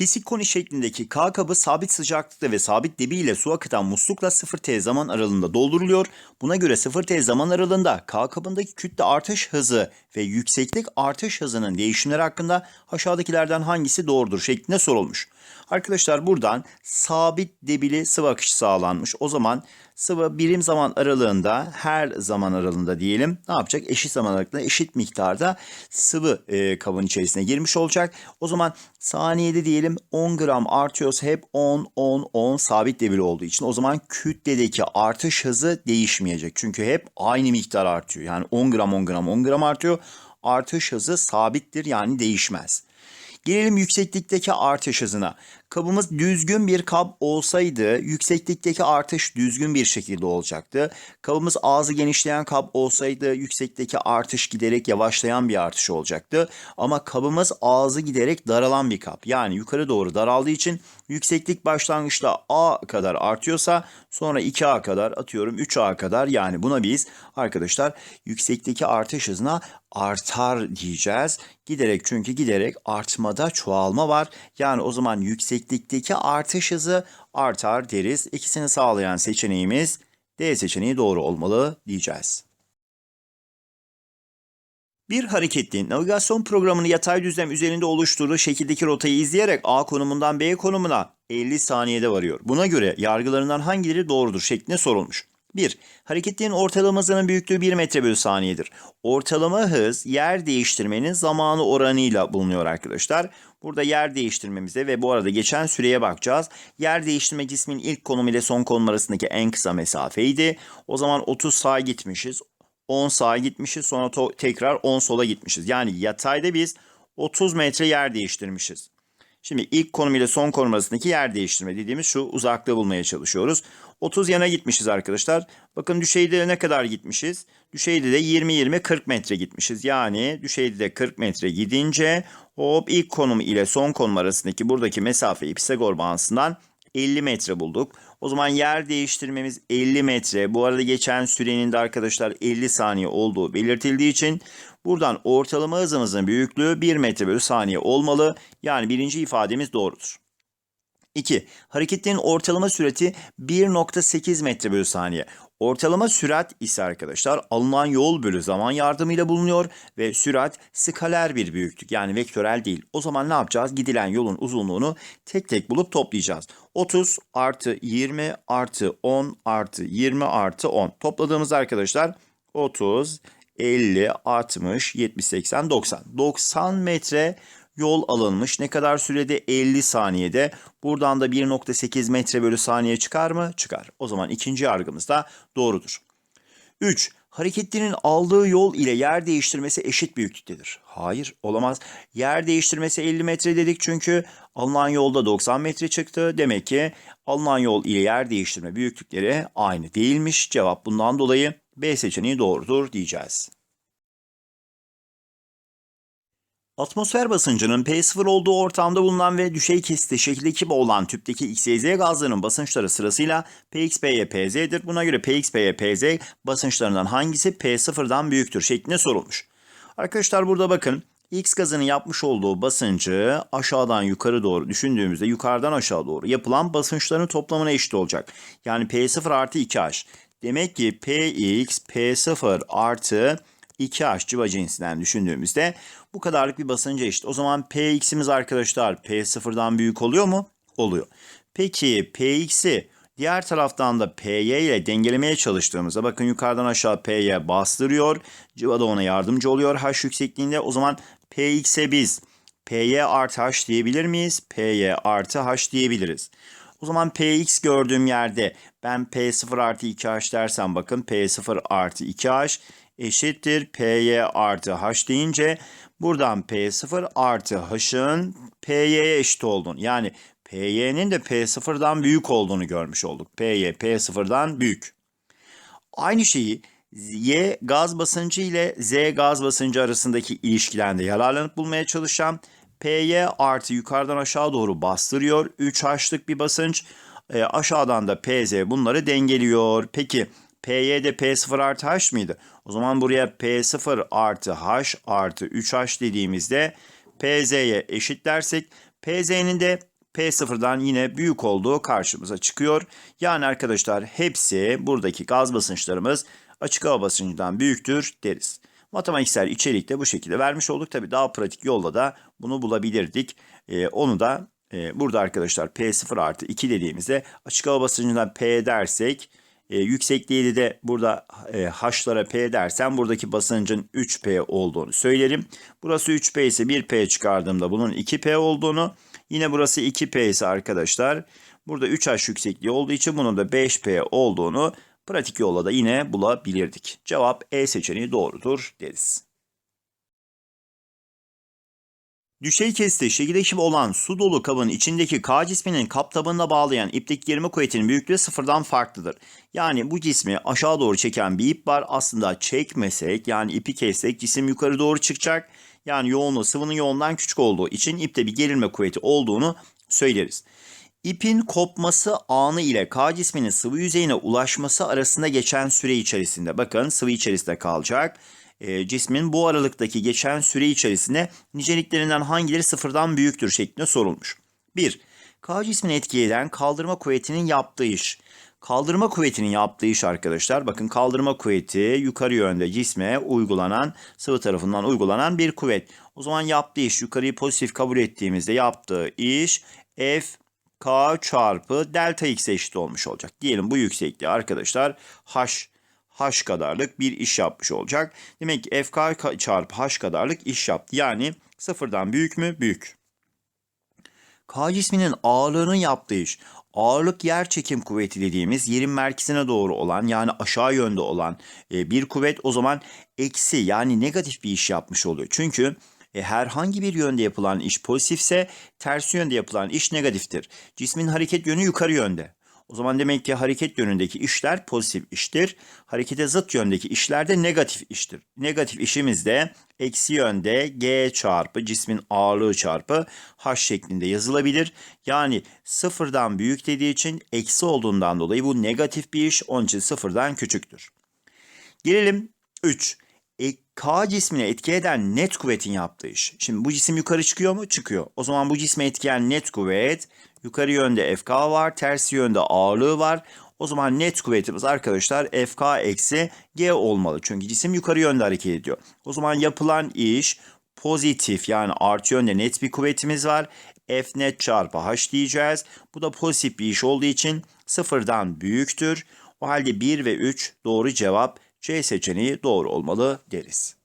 Kesik koni şeklindeki K kabı sabit sıcaklıkta ve sabit debi ile su akıtan muslukla 0T zaman aralığında dolduruluyor. Buna göre 0T zaman aralığında K kabındaki kütle artış hızı ve yükseklik artış hızının değişimleri hakkında aşağıdakilerden hangisi doğrudur şeklinde sorulmuş. Arkadaşlar buradan sabit debili sıvı akışı sağlanmış. O zaman sıvı birim zaman aralığında her zaman aralığında diyelim ne yapacak? Eşit zaman aralığında eşit miktarda sıvı e, kabın içerisine girmiş olacak. O zaman saniyede diyelim 10 gram artıyorsa hep 10 10 10 sabit debili olduğu için o zaman kütledeki artış hızı değişmeyecek. Çünkü hep aynı miktar artıyor. Yani 10 gram 10 gram 10 gram artıyor. Artış hızı sabittir yani değişmez. Gelelim yükseklikteki artış hızına. Kabımız düzgün bir kap olsaydı yükseklikteki artış düzgün bir şekilde olacaktı. Kabımız ağzı genişleyen kap olsaydı yükseklikteki artış giderek yavaşlayan bir artış olacaktı. Ama kabımız ağzı giderek daralan bir kap. Yani yukarı doğru daraldığı için yükseklik başlangıçta A kadar artıyorsa sonra 2A kadar atıyorum 3A kadar yani buna biz arkadaşlar yükseklikteki artış hızına artar diyeceğiz. Giderek çünkü giderek artmada çoğalma var. Yani o zaman yükseklikteki artış hızı artar deriz. İkisini sağlayan seçeneğimiz D seçeneği doğru olmalı diyeceğiz. Bir hareketli navigasyon programını yatay düzlem üzerinde oluşturduğu şekildeki rotayı izleyerek A konumundan B konumuna 50 saniyede varıyor. Buna göre yargılarından hangileri doğrudur şeklinde sorulmuş. 1. Hareketlerin ortalama hızının büyüklüğü 1 metre bölü saniyedir. Ortalama hız yer değiştirmenin zamanı oranıyla bulunuyor arkadaşlar. Burada yer değiştirmemize ve bu arada geçen süreye bakacağız. Yer değiştirme cismin ilk konum ile son konum arasındaki en kısa mesafeydi. O zaman 30 sağa gitmişiz. 10 sağa gitmişiz sonra tekrar 10 sola gitmişiz. Yani yatayda biz 30 metre yer değiştirmişiz. Şimdi ilk konum ile son konum arasındaki yer değiştirme dediğimiz şu uzaklığı bulmaya çalışıyoruz. 30 yana gitmişiz arkadaşlar. Bakın düşeyde ne kadar gitmişiz? Düşeyde de 20-20-40 metre gitmişiz. Yani düşeyde de 40 metre gidince hop ilk konum ile son konum arasındaki buradaki mesafeyi Pisagor bağıntısından 50 metre bulduk. O zaman yer değiştirmemiz 50 metre. Bu arada geçen sürenin de arkadaşlar 50 saniye olduğu belirtildiği için buradan ortalama hızımızın büyüklüğü 1 metre bölü saniye olmalı. Yani birinci ifademiz doğrudur. 2. Hareketlerin ortalama sürati 1.8 metre bölü saniye. Ortalama sürat ise arkadaşlar alınan yol bölü zaman yardımıyla bulunuyor ve sürat skaler bir büyüklük yani vektörel değil. O zaman ne yapacağız? Gidilen yolun uzunluğunu tek tek bulup toplayacağız. 30 artı 20 artı 10 artı 20 artı 10. Topladığımız arkadaşlar 30, 50, 60, 70, 80, 90. 90 metre yol alınmış. Ne kadar sürede? 50 saniyede. Buradan da 1.8 metre bölü saniye çıkar mı? Çıkar. O zaman ikinci yargımız da doğrudur. 3. Hareketlerin aldığı yol ile yer değiştirmesi eşit büyüklüktedir. Hayır olamaz. Yer değiştirmesi 50 metre dedik çünkü alınan yolda 90 metre çıktı. Demek ki alınan yol ile yer değiştirme büyüklükleri aynı değilmiş. Cevap bundan dolayı B seçeneği doğrudur diyeceğiz. Atmosfer basıncının P0 olduğu ortamda bulunan ve düşey kesiti şekilde kiba olan tüpteki XYZ gazlarının basınçları sırasıyla PXP'ye PZ'dir. Buna göre PXP'ye PZ basınçlarından hangisi P0'dan büyüktür şeklinde sorulmuş. Arkadaşlar burada bakın X gazının yapmış olduğu basıncı aşağıdan yukarı doğru düşündüğümüzde yukarıdan aşağı doğru yapılan basınçların toplamına eşit olacak. Yani P0 artı 2H. Demek ki Px P0 artı 2H civa cinsinden düşündüğümüzde bu kadarlık bir basınca eşit. O zaman Px'imiz arkadaşlar P0'dan büyük oluyor mu? Oluyor. Peki Px'i diğer taraftan da Py ile dengelemeye çalıştığımızda bakın yukarıdan aşağı Py bastırıyor. Civa da ona yardımcı oluyor H yüksekliğinde. O zaman Px'e biz Py artı H diyebilir miyiz? Py artı H diyebiliriz. O zaman Px gördüğüm yerde ben P0 artı 2H dersem bakın P0 artı 2H eşittir Py artı H deyince buradan P0 artı H'ın Py'ye eşit olduğunu yani Py'nin de P0'dan büyük olduğunu görmüş olduk. Py P0'dan büyük. Aynı şeyi Y gaz basıncı ile Z gaz basıncı arasındaki ilişkiden de yararlanıp bulmaya çalışacağım. Py artı yukarıdan aşağı doğru bastırıyor. 3H'lık bir basınç. E, aşağıdan da Pz bunları dengeliyor. Peki Py'de P0 artı H mıydı? O zaman buraya P0 artı H artı 3H dediğimizde Pz'ye eşitlersek Pz'nin de P sıfırdan yine büyük olduğu karşımıza çıkıyor. Yani arkadaşlar hepsi buradaki gaz basınçlarımız açık hava basıncından büyüktür deriz. Matematiksel içerikte bu şekilde vermiş olduk. Tabi daha pratik yolla da bunu bulabilirdik. Ee, onu da e, burada arkadaşlar P0 artı 2 dediğimizde açık hava basıncından P dersek e, yüksekliği de burada e, H'lara P dersem buradaki basıncın 3P olduğunu söylerim. Burası 3P ise 1P çıkardığımda bunun 2P olduğunu yine burası 2P ise arkadaşlar burada 3H yüksekliği olduğu için bunun da 5P olduğunu pratik yolla da yine bulabilirdik. Cevap E seçeneği doğrudur deriz. Düşey kesti şekilde olan su dolu kabın içindeki K cisminin kap tabanına bağlayan ipteki gerilme kuvvetinin büyüklüğü sıfırdan farklıdır. Yani bu cismi aşağı doğru çeken bir ip var. Aslında çekmesek yani ipi kessek cisim yukarı doğru çıkacak. Yani yoğunluğu sıvının yoğundan küçük olduğu için ipte bir gerilme kuvveti olduğunu söyleriz. İpin kopması anı ile K cisminin sıvı yüzeyine ulaşması arasında geçen süre içerisinde bakın sıvı içerisinde kalacak e, cismin bu aralıktaki geçen süre içerisinde niceliklerinden hangileri sıfırdan büyüktür şeklinde sorulmuş. 1. K cismini etki eden kaldırma kuvvetinin yaptığı iş. Kaldırma kuvvetinin yaptığı iş arkadaşlar. Bakın kaldırma kuvveti yukarı yönde cisme uygulanan sıvı tarafından uygulanan bir kuvvet. O zaman yaptığı iş yukarıyı pozitif kabul ettiğimizde yaptığı iş F K çarpı delta x eşit olmuş olacak. Diyelim bu yüksekliği arkadaşlar H h kadarlık bir iş yapmış olacak. Demek ki fk çarpı h kadarlık iş yaptı. Yani sıfırdan büyük mü? Büyük. K cisminin ağırlığının yaptığı iş. Ağırlık yer çekim kuvveti dediğimiz yerin merkezine doğru olan yani aşağı yönde olan e, bir kuvvet o zaman eksi yani negatif bir iş yapmış oluyor. Çünkü e, herhangi bir yönde yapılan iş pozitifse ters yönde yapılan iş negatiftir. Cismin hareket yönü yukarı yönde. O zaman demek ki hareket yönündeki işler pozitif iştir. Harekete zıt yöndeki işler de negatif iştir. Negatif işimiz de eksi yönde g çarpı cismin ağırlığı çarpı h şeklinde yazılabilir. Yani sıfırdan büyük dediği için eksi olduğundan dolayı bu negatif bir iş onun için sıfırdan küçüktür. Gelelim 3. E, K cismine etki eden net kuvvetin yaptığı iş. Şimdi bu cisim yukarı çıkıyor mu? Çıkıyor. O zaman bu cisme etkileyen net kuvvet yukarı yönde FK var, tersi yönde ağırlığı var. O zaman net kuvvetimiz arkadaşlar FK eksi G olmalı. Çünkü cisim yukarı yönde hareket ediyor. O zaman yapılan iş pozitif yani artı yönde net bir kuvvetimiz var. F net çarpı H diyeceğiz. Bu da pozitif bir iş olduğu için sıfırdan büyüktür. O halde 1 ve 3 doğru cevap C seçeneği doğru olmalı deriz.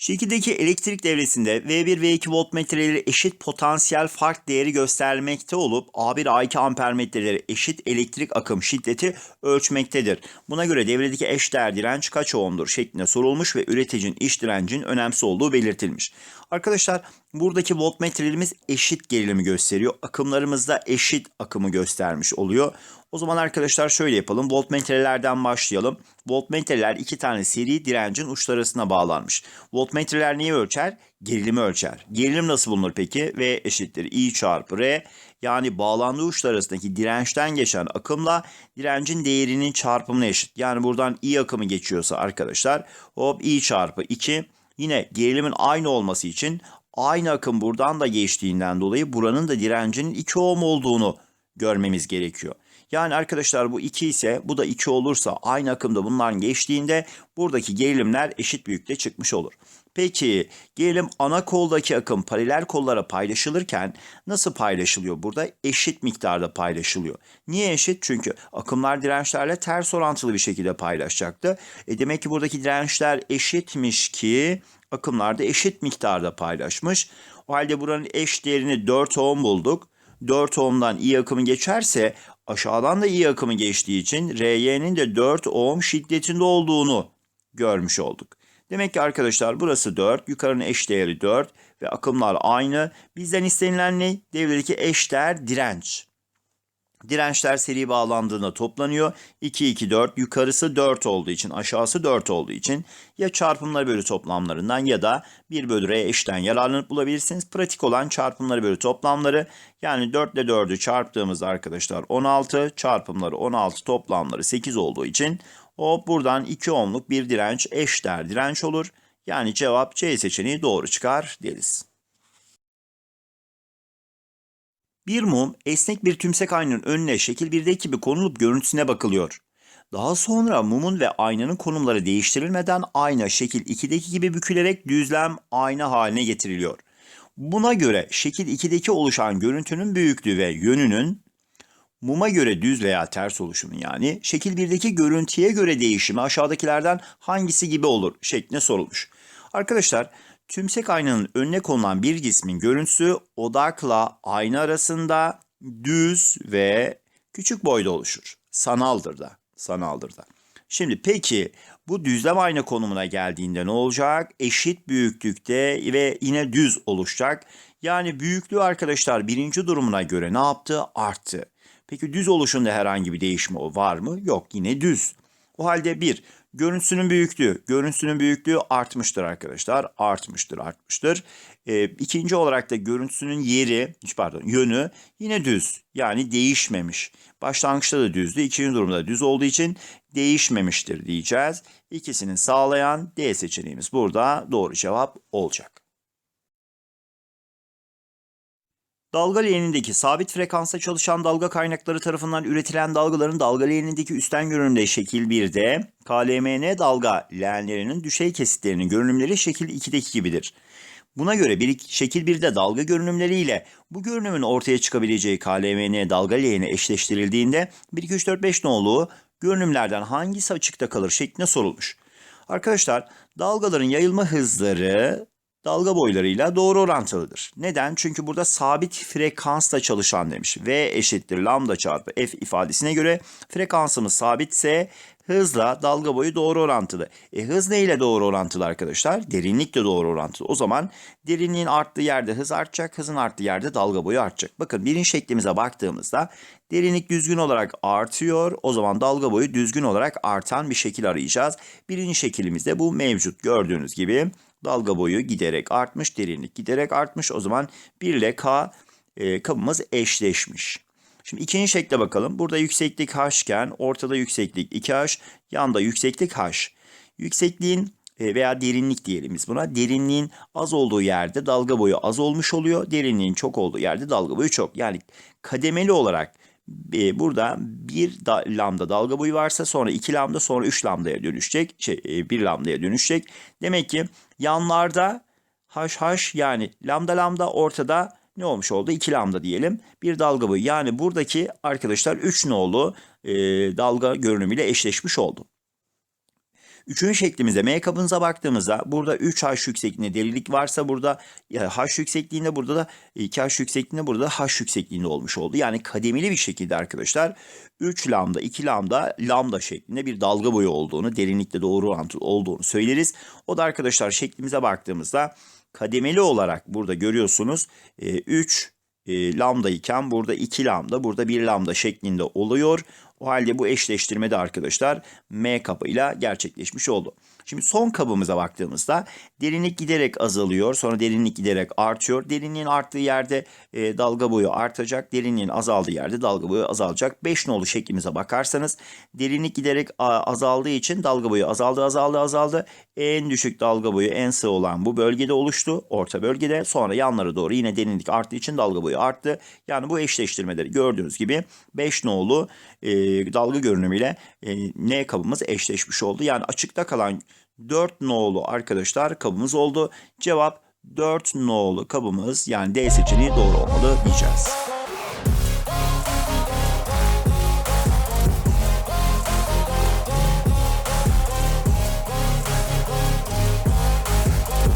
Şekildeki elektrik devresinde V1 ve V2 voltmetreleri eşit potansiyel fark değeri göstermekte olup A1 A2 ampermetreleri eşit elektrik akım şiddeti ölçmektedir. Buna göre devredeki eşdeğer direnç kaç ohm'dur şeklinde sorulmuş ve üreticinin iş direncinin önemsiz olduğu belirtilmiş. Arkadaşlar buradaki voltmetrelerimiz eşit gerilimi gösteriyor. Akımlarımız da eşit akımı göstermiş oluyor. O zaman arkadaşlar şöyle yapalım. Voltmetrelerden başlayalım. Voltmetreler iki tane seri direncin uçları arasına bağlanmış. Voltmetreler neyi ölçer? Gerilimi ölçer. Gerilim nasıl bulunur peki? V eşittir I çarpı R. Yani bağlandığı uçlar arasındaki dirençten geçen akımla direncin değerinin çarpımına eşit. Yani buradan I akımı geçiyorsa arkadaşlar hop I çarpı 2. Yine gerilimin aynı olması için aynı akım buradan da geçtiğinden dolayı buranın da direncinin 2 ohm olduğunu görmemiz gerekiyor. Yani arkadaşlar bu 2 ise bu da 2 olursa aynı akımda bunların geçtiğinde buradaki gerilimler eşit büyüklükte çıkmış olur. Peki gerilim ana koldaki akım paralel kollara paylaşılırken nasıl paylaşılıyor? Burada eşit miktarda paylaşılıyor. Niye eşit? Çünkü akımlar dirençlerle ters orantılı bir şekilde paylaşacaktı. E demek ki buradaki dirençler eşitmiş ki akımlar da eşit miktarda paylaşmış. O halde buranın eş değerini 4 ohm bulduk. 4 ohm'dan I akımı geçerse aşağıdan da I akımı geçtiği için RY'nin de 4 ohm şiddetinde olduğunu görmüş olduk. Demek ki arkadaşlar burası 4, yukarının eş değeri 4 ve akımlar aynı. Bizden istenilen ne? Devredeki eşdeğer direnç. Dirençler seri bağlandığında toplanıyor. 2, 2, 4 yukarısı 4 olduğu için aşağısı 4 olduğu için ya çarpımları bölü toplamlarından ya da 1 bölü R eşten yararlanıp bulabilirsiniz. Pratik olan çarpımları bölü toplamları yani 4 ile 4'ü çarptığımızda arkadaşlar 16 çarpımları 16 toplamları 8 olduğu için o buradan 2 ohmluk bir direnç eşdeğer direnç olur. Yani cevap C seçeneği doğru çıkar deriz. Bir mum esnek bir tümsek aynanın önüne şekil 1'deki gibi konulup görüntüsüne bakılıyor. Daha sonra mumun ve aynanın konumları değiştirilmeden ayna şekil 2'deki gibi bükülerek düzlem ayna haline getiriliyor. Buna göre şekil 2'deki oluşan görüntünün büyüklüğü ve yönünün muma göre düz veya ters oluşumu yani şekil 1'deki görüntüye göre değişimi aşağıdakilerden hangisi gibi olur şeklinde sorulmuş. Arkadaşlar tümsek aynanın önüne konulan bir cismin görüntüsü odakla ayna arasında düz ve küçük boyda oluşur. Sanaldır da. Sanaldır da. Şimdi peki bu düzlem ayna konumuna geldiğinde ne olacak? Eşit büyüklükte ve yine düz oluşacak. Yani büyüklüğü arkadaşlar birinci durumuna göre ne yaptı? Arttı. Peki düz oluşunda herhangi bir değişme var mı? Yok yine düz. O halde bir, görüntüsünün büyüklüğü. Görüntüsünün büyüklüğü artmıştır arkadaşlar. Artmıştır, artmıştır. Ee, ikinci olarak da görüntüsünün yeri, pardon yönü yine düz. Yani değişmemiş. Başlangıçta da düzdü. ikinci durumda düz olduğu için değişmemiştir diyeceğiz. İkisini sağlayan D seçeneğimiz burada doğru cevap olacak. Dalga leğenindeki sabit frekansta çalışan dalga kaynakları tarafından üretilen dalgaların dalga leğenindeki üstten görünümde şekil 1'de KLMN dalga leğenlerinin düşey kesitlerinin görünümleri şekil 2'deki gibidir. Buna göre bir şekil 1'de dalga görünümleriyle bu görünümün ortaya çıkabileceği KLMN dalga leğeni eşleştirildiğinde 1 2 3 4 5 nolu görünümlerden hangisi açıkta kalır şeklinde sorulmuş. Arkadaşlar dalgaların yayılma hızları dalga boylarıyla doğru orantılıdır. Neden? Çünkü burada sabit frekansla çalışan demiş. V eşittir lambda çarpı f ifadesine göre frekansımız sabitse hızla dalga boyu doğru orantılı. E hız ne ile doğru orantılı arkadaşlar? Derinlikle doğru orantılı. O zaman derinliğin arttığı yerde hız artacak, hızın arttığı yerde dalga boyu artacak. Bakın birinci şeklimize baktığımızda derinlik düzgün olarak artıyor. O zaman dalga boyu düzgün olarak artan bir şekil arayacağız. Birinci şeklimizde bu mevcut gördüğünüz gibi dalga boyu giderek artmış, derinlik giderek artmış. O zaman 1 ile K e, kabımız eşleşmiş. Şimdi ikinci şekle bakalım. Burada yükseklik h iken ortada yükseklik 2h, yanda yükseklik h. Yüksekliğin e, veya derinlik diyelim biz buna. Derinliğin az olduğu yerde dalga boyu az olmuş oluyor. Derinliğin çok olduğu yerde dalga boyu çok. Yani kademeli olarak e, burada bir da, lambda dalga boyu varsa sonra iki lambda sonra üç lambdaya dönüşecek. Şey, e, bir lambdaya dönüşecek. Demek ki yanlarda haş yani lambda lambda ortada ne olmuş oldu? 2 lambda diyelim. Bir dalga boyu. Yani buradaki arkadaşlar 3 nolu e, dalga görünümüyle eşleşmiş oldu. Üçüncü şeklimizde M kabınıza baktığımızda burada 3H yüksekliğinde derinlik varsa burada H yüksekliğinde burada da 2H yüksekliğinde burada da H yüksekliğinde olmuş oldu. Yani kademeli bir şekilde arkadaşlar 3 lambda 2 lambda lambda şeklinde bir dalga boyu olduğunu derinlikte doğru orantılı olduğunu söyleriz. O da arkadaşlar şeklimize baktığımızda kademeli olarak burada görüyorsunuz 3 e, lambda iken burada 2 lambda burada 1 lambda şeklinde oluyor. O halde bu eşleştirme de arkadaşlar M kabıyla gerçekleşmiş oldu. Şimdi son kabımıza baktığımızda derinlik giderek azalıyor. Sonra derinlik giderek artıyor. Derinliğin arttığı yerde e, dalga boyu artacak. Derinliğin azaldığı yerde dalga boyu azalacak. 5 nolu şeklimize bakarsanız derinlik giderek azaldığı için dalga boyu azaldı azaldı azaldı. En düşük dalga boyu en sığ olan bu bölgede oluştu. Orta bölgede. Sonra yanlara doğru yine derinlik arttığı için dalga boyu arttı. Yani bu eşleştirmeleri gördüğünüz gibi 5 nolu e, dalga görünümüyle e, N kabımız eşleşmiş oldu. Yani açıkta kalan 4 nolu arkadaşlar kabımız oldu. Cevap 4 nolu kabımız yani D seçeneği doğru olmalı diyeceğiz.